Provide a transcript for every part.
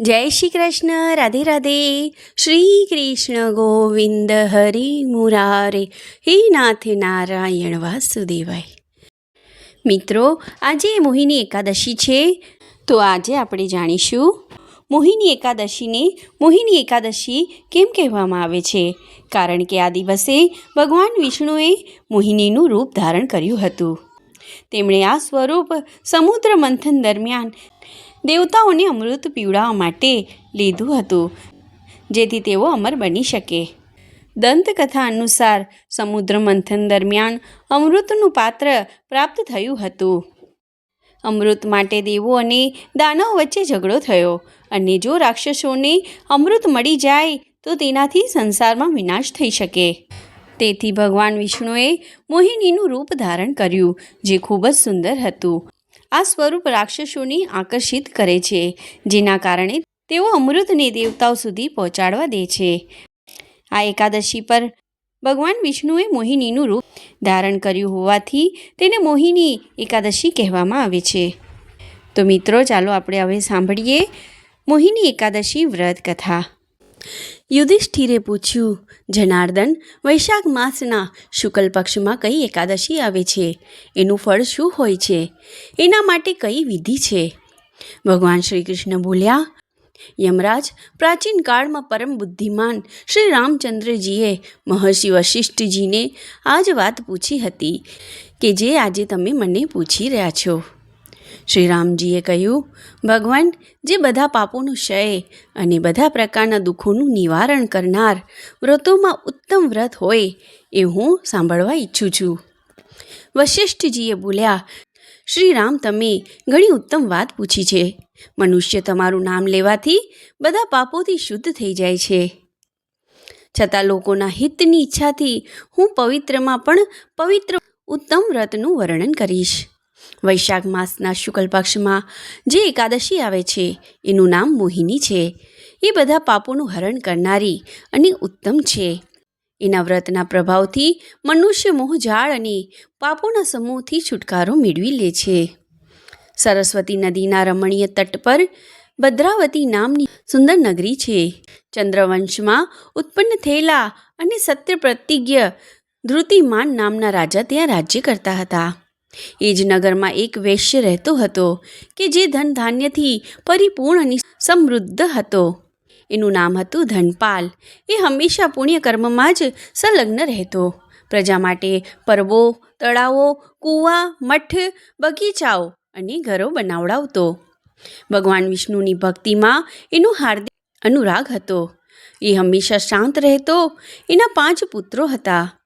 જય શ્રી કૃષ્ણ, રાધે રાધે. શ્રી કૃષ્ણ ગોવિંદ હરિ મુરારે. હે નાથ નારાયણ વાસુદેવાય. મિત્રો, આજે મોહિની એકાદશી છે. તો આજે આપણે જાણીશું મોહિની એકાદશીને મોહિની એકાદશી કેમ કહેવામાં આવે છે? કારણ કે આ દિવસે ભગવાન વિષ્ણુએ મોહિનીનું રૂપ ધારણ કર્યું હતું. તેમણે આ સ્વરૂપ સમુદ્ર મંથન દરમિયાન દેવતાઓને અમૃત પીવડાવવા માટે લીધું હતું, જેથી તેઓ અમર બની શકે. દંતકથા અનુસાર સમુદ્ર મંથન દરમિયાન અમૃતનું પાત્ર પ્રાપ્ત થયું હતું. અમૃત માટે દેવો અને દાનવ વચ્ચે ઝઘડો થયો અને જો રાક્ષસોને અમૃત મળી જાય તો તેનાથી સંસારમાં વિનાશ થઈ શકે. તેથી ભગવાન વિષ્ણુએ મોહિનીનું રૂપ ધારણ કર્યું, જે ખૂબ જ સુંદર હતું. આ સ્વરૂપ રાક્ષસોને આકર્ષિત કરે છે, જેના કારણે તેઓ અમૃતને દેવતાઓ સુધી પહોંચાડવા દે છે. આ એકાદશી પર ભગવાન વિષ્ણુએ મોહિનીનું રૂપ ધારણ કર્યું હોવાથી તેને મોહિની એકાદશી કહેવામાં આવે છે. તો મિત્રો, ચાલો આપણે હવે સાંભળીએ મોહિની એકાદશી વ્રત કથા. યુધિષ્ઠિરે પૂછ્યું, જનાર્દન, વૈશાખ માસના શુક્લ પક્ષમાં કઈ એકાદશી આવે છે? એનું ફળ શું હોય છે? એના માટે કઈ વિધિ છે? ભગવાન શ્રી કૃષ્ણ બોલ્યા, યમરાજ, પ્રાચીન કાળમાં પરમ બુદ્ધિમાન શ્રી રામચંદ્રજીએ મહર્ષિ વશિષ્ઠજીને આ જ વાત પૂછી હતી કે જે આજે તમે મને પૂછી રહ્યા છો. શ્રી રામજીએ કહ્યું, ભગવાન, જે બધા પાપોનું ક્ષય અને બધા પ્રકારના દુઃખોનું નિવારણ કરનાર વ્રતોમાં ઉત્તમ વ્રત હોય એ હું સાંભળવા ઈચ્છું છું. વશિષ્ઠજીએ બોલ્યા શ્રી રામ તમે ઘણી ઉત્તમ વાત પૂછી છે. મનુષ્ય તમારું નામ લેવાથી બધા પાપોથી શુદ્ધ થઈ જાય છે. છતાં લોકોના હિતની ઈચ્છાથી હું પવિત્રમાં પણ પવિત્ર ઉત્તમ વ્રતનું વર્ણન કરીશ. વૈશાખ માસના શુક્લ પક્ષમાં જે એકાદશી આવે છે, એનું નામ મોહિની છે. એ બધા પાપોનું હરણ કરનારી અને ઉત્તમ છે. એના વ્રતના પ્રભાવથી મનુષ્ય મોહજાળ અને પાપોના સમૂહથી છુટકારો મેળવી લે છે. સરસ્વતી નદીના રમણીય તટ પર ભદ્રાવતી નામની સુંદર નગરી છે. ચંદ્રવંશમાં ઉત્પન્ન થયેલા અને સત્ય પ્રતિજ્ઞ ધૃતિમાન નામના રાજા ત્યાં રાજ્ય કરતા હતા. એ જ નગરમાં એક વૈશ્ય રહેતો હતો કે જે ધન ધાન્યથી પરિપૂર્ણ અને સમૃદ્ધ હતો. એનું નામ હતું ધનપાલ. એ હંમેશા પુણ્યકર્મમાં જ સંલગ્ન રહેતો. પ્રજા માટે પર્વો, તળાવો, કૂવા, મઠ, બગીચાઓ અને ઘરો બનાવડાવતો. ભગવાન વિષ્ણુની ભક્તિમાં એનો હાર્દિક અનુરાગ હતો. એ હંમેશા શાંત રહેતો. એના પાંચ પુત્રો હતા.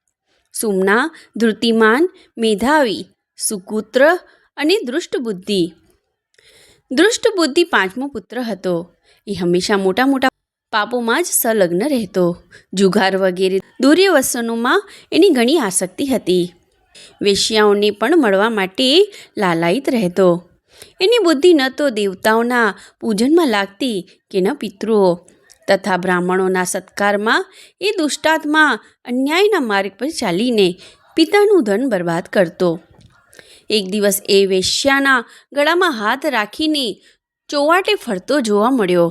સુમના, ધૃતિમાન, મેધાવી સુકુત્ર અને દૃષ્ટબુદ્ધિ. દૃષ્ટબુદ્ધિ પાંચમો પુત્ર હતો. એ હંમેશા મોટા મોટા પાપોમાં જ સંલગ્ન રહેતો. જુગાર વગેરે દુર્યવસનોમાં એની ઘણી આસક્તિ હતી. વેશ્યાઓને પણ મળવા માટે લાલાયિત રહેતો. એની બુદ્ધિ ન તો દેવતાઓના પૂજનમાં લાગતી કે ન પિતૃઓ. તથા બ્રાહ્મણોના સત્કારમાં એ દુષ્ટાત્મા અન્યાયના માર્ગ પર ચાલીને પિતાનું ધન બરબાદ કરતો. એક દિવસ એ વેશ્યાના ગળામાં હાથ રાખીને ચોવાટે ફરતો જોવા મળ્યો.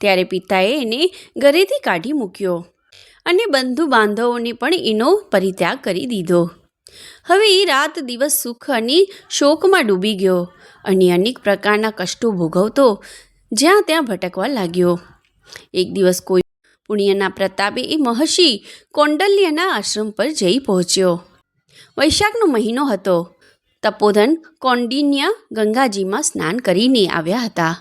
ત્યારે પિતાએ એને ઘરેથી કાઢી મૂક્યો અને બંધુ બાંધવોને પણ એનો પરિત્યાગ કરી દીધો. હવે એ રાત દિવસ સુખ અને શોકમાં ડૂબી ગયો અને અનેક પ્રકારના કષ્ટો ભોગવતો જ્યાં ત્યાં ભટકવા લાગ્યો. એક દિવસ કોઈ પુણ્યના પ્રતાપે એ મહર્ષિ કોંડલ્યના આશ્રમ પર જઈ પહોંચ્યો. વૈશાખનો મહિનો હતો. તપોધન કૌંડિન્ય ગંગાજીમાં સ્નાન કરીને આવ્યા હતા.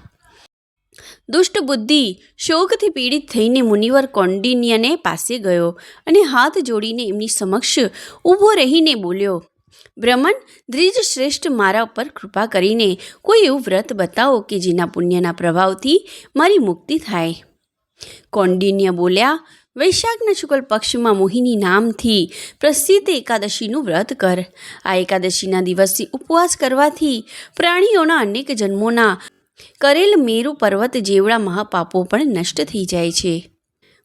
દુષ્ટ બુદ્ધિ શોકથી પીડિત થઈને મુનિવર કૌંડિન્યને પાસે ગયો અને હાથ જોડીને એમની સમક્ષ ઊભો રહીને બોલ્યો, બ્રહ્મન દ્વિજ શ્રેષ્ઠ મારા ઉપર કૃપા કરીને કોઈ એવું વ્રત બતાવો કે જેના પુણ્યના પ્રભાવથી મારી મુક્તિ થાય. કોન્ડિન્ય બોલ્યા વૈશાખના શુક્લ પક્ષમાં મોહિની નામથી પ્રસિદ્ધ એકાદશીનું વ્રત કર. આ એકાદશીના દિવસથી ઉપવાસ કરવાથી પ્રાણીઓના અનેક જન્મોના કરેલ મેરુ પર્વત જેવડા મહાપાપો પણ નષ્ટ થઈ જાય છે.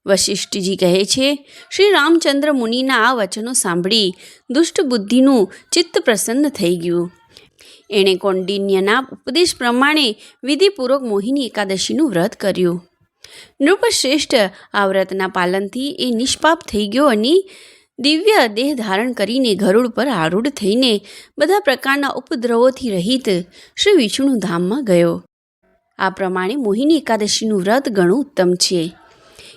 વશિષ્ઠજી કહે છે, શ્રી રામચંદ્ર મુનિના આ વચનો સાંભળી દુષ્ટ બુદ્ધિનું ચિત્ત પ્રસન્ન થઈ ગયું. એણે કૌંડિન્યના ઉપદેશ પ્રમાણે વિધિપૂર્વક મોહિની એકાદશીનું વ્રત કર્યું. નૃપશ્રેષ્ઠ આ વ્રતના પાલનથી એ નિષ્પાપ થઈ ગયો અને દિવ્ય દેહ ધારણ કરીને ગરુડ પર આરૂઢ થઈને બધા પ્રકારના ઉપદ્રવોથી રહિત શ્રી વિષ્ણુ ધામમાં ગયો. આ પ્રમાણે મોહિની એકાદશીનું વ્રત ઘણું ઉત્તમ છે.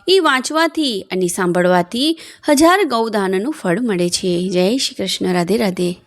એ વાંચવાથી અને સાંભળવાથી હજાર ગૌદાનનું ફળ મળે છે. જય શ્રી કૃષ્ણ. રાધે રાધે.